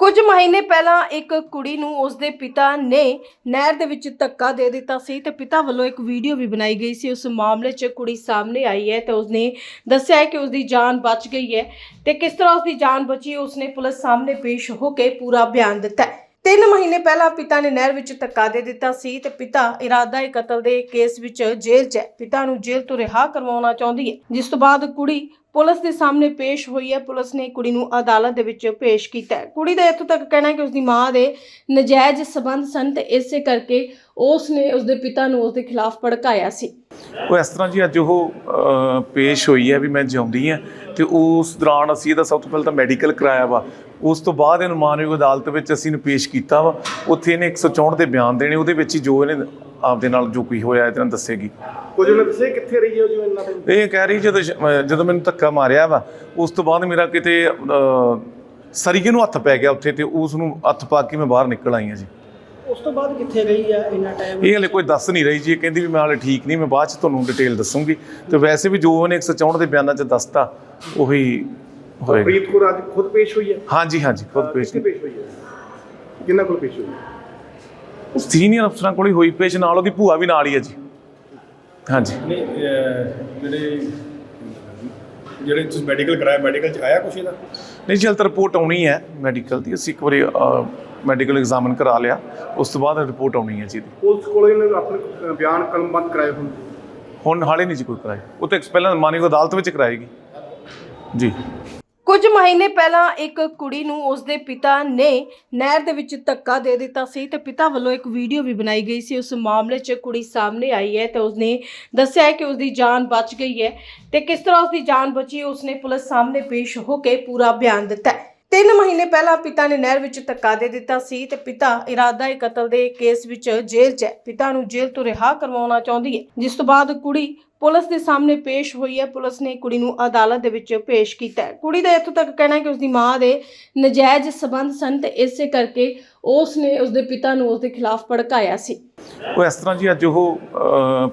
ਕੁਝ ਮਹੀਨੇ ਪਹਿਲਾਂ ਇੱਕ ਕੁੜੀ ਨੂੰ ਉਸਦੇ ਪਿਤਾ ਨੇ ਨਹਿਰ ਦੇ ਵਿੱਚ ਧੱਕਾ ਦੇ ਦਿੱਤਾ ਸੀ ਤੇ ਪਿਤਾ ਵੱਲੋਂ ਇੱਕ ਵੀਡੀਓ ਵੀ ਬਣਾਈ ਗਈ ਸੀ। ਉਸ ਮਾਮਲੇ 'ਚ ਕੁੜੀ ਸਾਹਮਣੇ ਆਈ ਹੈ ਤੇ ਉਸਨੇ ਦੱਸਿਆ ਹੈ ਕਿ ਉਸਦੀ ਜਾਨ ਬਚ ਗਈ ਹੈ ਤੇ ਕਿਸ ਤਰ੍ਹਾਂ ਉਸਦੀ ਜਾਨ ਬਚੀ, ਉਸਨੇ ਪੁਲਿਸ ਸਾਹਮਣੇ ਪੇਸ਼ ਹੋ ਕੇ ਪੂਰਾ ਬਿਆਨ ਦਿੱਤਾ ਹੈ। ਤਿੰਨ ਮਹੀਨੇ ਪਹਿਲਾਂ ਪਿਤਾ ਨੇ ਨਹਿਰ ਵਿੱਚ ਧੱਕਾ ਦੇ ਦਿੱਤਾ ਸੀ ਤੇ ਪਿਤਾ ਇਰਾਦਾ ਇਹ ਕਤਲ ਦੇ ਕੇਸ ਵਿੱਚ ਜੇਲ੍ਹ 'ਚ ਹੈ। ਪਿਤਾ ਨੂੰ ਜੇਲ੍ਹ ਤੋਂ ਰਿਹਾ ਕਰਵਾਉਣਾ ਚਾਹੁੰਦੀ ਹੈ। ਜਿਸ ਤੋਂ ਬਾਅਦ ਕੁੜੀ ਪੁਲਿਸ ਦੇ ਸਾਹਮਣੇ ਪੇਸ਼ ਹੋਈ ਹੈ। ਪੁਲਿਸ ਨੇ ਕੁੜੀ ਨੂੰ ਅਦਾਲਤ ਦੇ ਵਿੱਚ ਪੇਸ਼ ਕੀਤਾ ਹੈ। ਕੁੜੀ ਦਾ ਇੱਥੋਂ ਤੱਕ ਕਹਿਣਾ ਹੈ ਕਿ ਉਸਦੀ ਮਾਂ ਦੇ ਨਜਾਇਜ਼ ਸਬੰਧ ਸਨ ਤੇ ਇਸੇ ਕਰਕੇ ਉਸ ਨੇ ਉਸਦੇ ਪਿਤਾ ਨੂੰ ਉਸਦੇ ਖਿਲਾਫ ਭੜਕਾਇਆ ਸੀ। ਉਹ ਇਸ ਤਰ੍ਹਾਂ ਜੀ ਅੱਜ ਉਹ ਪੇਸ਼ ਹੋਈ ਹੈ ਵੀ ਮੈਂ ਜਿਉਂਦੀ ਹਾਂ ਤੇ ਉਸ ਦੌਰਾਨ ਅਸੀਂ ਇਹਦਾ ਸਭ ਤੋਂ ਪਹਿਲਾਂ ਤਾਂ ਮੈਡੀਕਲ ਕਰਾਇਆ ਵਾ। ਉਸ ਤੋਂ ਬਾਅਦ ਇਹਨੂੰ ਮਾਨਯੋਗ ਅਦਾਲਤ ਵਿੱਚ ਅਸੀਂ ਇਹਨੂੰ ਪੇਸ਼ ਕੀਤਾ ਵਾ। ਉੱਥੇ ਇਹਨੇ 164 ਦੇ ਬਿਆਨ ਦੇਣੇ ਉਹਦੇ ਵਿੱਚ ਹੀ ਜੋ ਇਹਨੇ ਆਪਦੇ ਨਾਲ ਜੋ ਕੋਈ ਹੋਇਆ ਇਹਦੇ ਨਾਲ ਦੱਸੇਗੀ। ਕੁਝ ਉਹਨੇ ਦੱਸਿਆ ਕਿੱਥੇ ਰਹੀ ਹੈ ਜੋ ਇੰਨਾ ਟਾਈਮ ਇਹ ਕਹਿ ਰਹੀ ਜਦੋਂ ਜਦੋਂ ਮੈਨੂੰ ਧੱਕਾ ਮਾਰਿਆ ਵਾ ਉਸ ਤੋਂ ਬਾਅਦ ਮੇਰਾ ਕਿਤੇ ਸਰੀਏ ਨੂੰ ਹੱਥ ਪੈ ਗਿਆ ਉੱਥੇ ਤੇ ਉਸ ਨੂੰ ਹੱਥ ਪਾ ਕੇ ਮੈਂ ਬਾਹਰ ਨਿਕਲ ਆਈ ਹਾਂ ਜੀ। ਉਸ ਤੋਂ ਬਾਅਦ ਕਿੱਥੇ ਰਹੀ ਹੈ ਇੰਨਾ ਟਾਈਮ ਇਹ ਹਲੇ ਕੋਈ ਦੱਸ ਨਹੀਂ ਰਹੀ ਜੀ। ਇਹ ਕਹਿੰਦੀ ਵੀ ਮੈਂ ਹਾਲੇ ਠੀਕ ਨਹੀਂ ਮੈਂ ਬਾਅਦ ਚ ਤੁਹਾਨੂੰ ਡਿਟੇਲ ਦੱਸੂਗੀ। ਤੇ ਵੈਸੇ ਵੀ ਜੋ ਉਹਨੇ 164 ਦੇ ਬਿਆਨਾਂ ਚ ਦੱਸਤਾ ਉਹੀ ਹੋਏਗਾ। ਪ੍ਰੀਤ ਕੌਰ ਅੱਜ ਖੁਦ ਪੇਸ਼ ਹੋਈ ਹੈ? ਹਾਂਜੀ ਹਾਂਜੀ ਖੁਦ ਪੇਸ਼ ਕਿੱਥੇ ਪੇਸ਼ ਹੋਈ ਹੈ? ਕਿੰਨਾ ਕੋਲ ਪੇਸ਼ ਹੋਈ ਹੈ? ਸੀਨੀਅਰ ਅਫਸਰਾਂ ਕੋਲ ਹੀ ਹੋਈ ਪੇਸ਼ ਨਾਲ ਉਹਦੀ ਭੂਆ ਵੀ ਨਾਲ ਹੀ ਹੈ ਜੀ। ਹਾਂਜੀ। ਨਹੀਂ ਜਿਹੜੇ ਜਿਹੜੇ ਤੁਸੀਂ ਮੈਡੀਕਲ ਕਰਾਇਆ ਮੈਡੀਕਲ ਚ ਆਇਆ ਕੁਛ ਇਹਦਾ? ਨਹੀਂ ਜਲਦ ਰਿਪੋਰਟ ਆਉਣੀ ਹੈ ਮੈਡੀਕਲ ਦੀ। ਅਸੀਂ ਇੱਕ ਵਾਰੀ ਮੈਡੀਕਲ ਐਗਜ਼ਾਮਨ ਕਰਾ ਲਿਆ ਉਸ ਤੋਂ ਬਾਅਦ ਰਿਪੋਰਟ ਆਉਣੀ ਹੈ ਜੀ ਪੁਲਿਸ ਕੋਲ ਇਹਨੇ ਆਪਣੇ ਅ, ਬਿਆਨ ਕਲਮਬੰਦ ਕਰਾਏ ਹੁਣ? ਹੁਣ ਹਾਲੇ ਨਹੀਂ ਜੀ ਕੋਈ ਕਰਾਈ ਉਹ ਤਾਂ ਪਹਿਲਾਂ ਮਾਨਯੋਗ ਅਦਾਲਤ ਵਿੱਚ ਕਰਾਏਗੀ। ਜੀ। ਕੁਝ ਮਹੀਨੇ ਪਹਿਲਾਂ ਇੱਕ ਕੁੜੀ ਨੂੰ ਉਸਦੇ ਪਿਤਾ ਨੇ ਨਹਿਰ ਦੇ ਵਿੱਚ ਧੱਕਾ ਦੇ ਦਿੱਤਾ ਸੀ ਤੇ ਪਿਤਾ ਵੱਲੋਂ ਇੱਕ ਵੀਡੀਓ ਵੀ ਬਣਾਈ ਗਈ ਸੀ। ਉਸ ਮਾਮਲੇ 'ਚ ਕੁੜੀ ਸਾਹਮਣੇ ਆਈ ਹੈ ਤੇ ਉਸਨੇ ਦੱਸਿਆ ਹੈ ਕਿ ਉਸਦੀ ਜਾਨ ਬਚ ਗਈ ਹੈ ਤੇ ਕਿਸ ਤਰ੍ਹਾਂ ਉਸਦੀ ਜਾਨ ਬਚੀ ਉਸਨੇ ਪੁਲਿਸ ਸਾਹਮਣੇ ਪੇਸ਼ ਹੋ ਕੇ ਪੂਰਾ ਬਿਆਨ ਦਿੱਤਾ ਹੈ। ਤਿੰਨ ਮਹੀਨੇ ਪਹਿਲਾਂ ਪਿਤਾ ਨੇ ਨਹਿਰ ਵਿੱਚ ਧੱਕਾ ਦੇ ਦਿੱਤਾ ਸੀ ਤੇ ਪਿਤਾ ਇਰਾਦਾ ਇਹ ਕਤਲ ਦੇ ਕੇਸ ਵਿੱਚ ਜੇਲ੍ਹ 'ਚ ਹੈ। ਪਿਤਾ ਨੂੰ ਜੇਲ੍ਹ ਤੋਂ ਰਿਹਾ ਕਰਵਾਉਣਾ ਚਾਹੁੰਦੀ ਹੈ। ਜਿਸ ਤੋਂ ਬਾਅਦ ਕੁੜੀ ਪੁਲਿਸ ਦੇ ਸਾਹਮਣੇ ਪੇਸ਼ ਹੋਈ ਹੈ। ਪੁਲਿਸ ਨੇ ਕੁੜੀ ਨੂੰ ਅਦਾਲਤ ਦੇ ਵਿੱਚ ਪੇਸ਼ ਕੀਤਾ ਹੈ। ਕੁੜੀ ਦਾ ਇੱਥੋਂ ਤੱਕ ਕਹਿਣਾ ਹੈ ਕਿ ਉਸਦੀ ਮਾਂ ਦੇ ਨਜਾਇਜ਼ ਸਬੰਧ ਸਨ ਤੇ ਇਸੇ ਕਰਕੇ ਉਸ ਨੇ ਉਸਦੇ ਪਿਤਾ ਨੂੰ ਉਸਦੇ ਖਿਲਾਫ ਭੜਕਾਇਆ ਸੀ। ਉਹ ਇਸ ਤਰ੍ਹਾਂ ਜੀ ਅੱਜ ਉਹ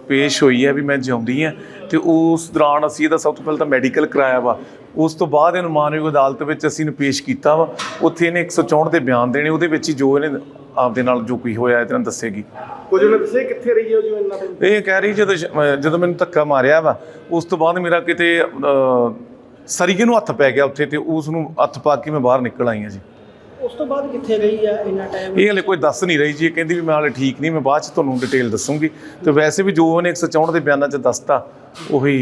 ਪੇਸ਼ ਹੋਈ ਹੈ ਵੀ ਮੈਂ ਜਿਉਂਦੀ ਹਾਂ ਤੇ ਉਸ ਦੌਰਾਨ ਅਸੀਂ ਇਹਦਾ ਸਭ ਤੋਂ ਪਹਿਲਾਂ ਤਾਂ ਮੈਡੀਕਲ ਕਰਾਇਆ ਵਾ। ਉਸ ਤੋਂ ਬਾਅਦ ਇਹਨੂੰ ਮਾਨਯੋਗ ਅਦਾਲਤ ਵਿੱਚ ਅਸੀਂ ਇਹਨੂੰ ਪੇਸ਼ ਕੀਤਾ ਵਾ। ਉੱਥੇ ਇਹਨੇ 164 ਦੇ ਬਿਆਨ ਦੇਣੇ ਉਹਦੇ ਵਿੱਚ ਹੀ ਜੋ ਇਹਨੇ ਆਪਦੇ ਨਾਲ ਜੋ ਕੋਈ ਹੋਇਆ ਇਹਦੇ ਨਾਲ ਦੱਸੇਗੀ। ਕੁਝ ਉਹਨੇ ਦੱਸਿਆ ਕਿੱਥੇ ਰਹੀ ਹੈ ਜੋ ਇੰਨਾ ਟਾਈਮ ਇਹ ਕਹਿ ਰਹੀ ਜਦੋਂ ਜਦੋਂ ਮੈਨੂੰ ਧੱਕਾ ਮਾਰਿਆ ਵਾ ਉਸ ਤੋਂ ਬਾਅਦ ਮੇਰਾ ਕਿਤੇ ਸਰੀਏ ਨੂੰ ਹੱਥ ਪੈ ਗਿਆ ਉੱਥੇ ਤੇ ਉਸ ਨੂੰ ਹੱਥ ਪਾ ਕੇ ਮੈਂ ਬਾਹਰ ਨਿਕਲ ਆਈ ਹਾਂ ਜੀ। ਉਸ ਤੋਂ ਬਾਅਦ ਕਿੱਥੇ ਰਹੀ ਹੈ ਇੰਨਾ ਟਾਈਮ ਇਹ ਹਲੇ ਕੋਈ ਦੱਸ ਨਹੀਂ ਰਹੀ ਜੀ ਇਹ ਕਹਿੰਦੀ ਵੀ ਮੈਂ ਹਾਲੇ ਠੀਕ ਨਹੀਂ ਮੈਂ ਬਾਅਦ ਚ ਤੁਹਾਨੂੰ ਡਿਟੇਲ ਦੱਸੂਗੀ। ਤੇ ਵੈਸੇ ਵੀ ਜੋ ਉਹਨੇ 164 ਦੇ ਬਿਆਨਾਂ ਚ ਦੱਸਤਾ ਉਹੀ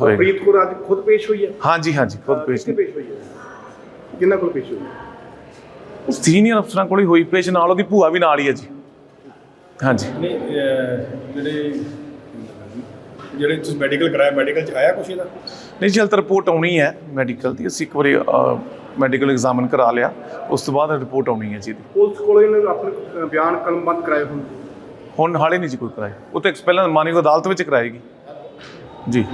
ਹੋਏਗਾ। ਪ੍ਰੀਤ ਕੌਰ ਅੱਜ ਖੁਦ ਪੇਸ਼ ਹੋਈ ਹੈ? ਹਾਂਜੀ ਹਾਂਜੀ ਖੁਦ ਪੇਸ਼ ਕਿੱਥੇ ਪੇਸ਼ ਹੋਈ ਹੈ? ਕਿੰਨਾ ਕੋਲ ਪੇਸ਼ ਹੋਈ ਹੈ? ਸੀਨੀਅਰ ਅਫਸਰਾਂ ਕੋਲ ਹੀ ਹੋਈ ਪੇਸ਼ ਨਾਲ ਉਹਦੀ ਭੂਆ ਵੀ ਨਾਲ ਹੀ ਹੈ ਜੀ। ਹਾਂਜੀ। ਨਹੀਂ ਅਹ ਜਿਹੜੇ ਜਿਹੜੇ ਤੁਸੀਂ ਮੈਡੀਕਲ ਕਰਾਇਆ ਮੈਡੀਕਲ ਚ ਆਇਆ ਕੁਛ ਇਹਦਾ? ਨਹੀਂ ਜਲਦ ਤਾਂ ਰਿਪੋਰਟ ਆਉਣੀ ਹੈ ਮੈਡੀਕਲ ਦੀ। ਅਸੀਂ ਇੱਕ ਵਾਰੀ ਮੈਡੀਕਲ ਐਗਜ਼ਾਮਨ ਕਰਾ ਲਿਆ। ਉਸ ਤੋਂ ਬਾਅਦ ਰਿਪੋਰਟ ਆਉਣੀ ਹੈ ਜੀ ਇਹਦੀ। ਪੁਲਿਸ ਕੋਲ ਇਹਨੇ ਆਪਣੇ ਅ, ਬਿਆਨ ਕਲਮਬੰਦ ਕਰਾਏ ਹੁਣ? ਹੁਣ ਹਾਲੇ ਨਹੀਂ ਜੀ ਕੋਈ ਕਰਾਈ ਉਹ ਤਾਂ ਪਹਿਲਾਂ ਮਾਨਯੋਗ ਅਦਾਲਤ ਵਿੱਚ ਕਰਾਏਗੀ। ਜੀ।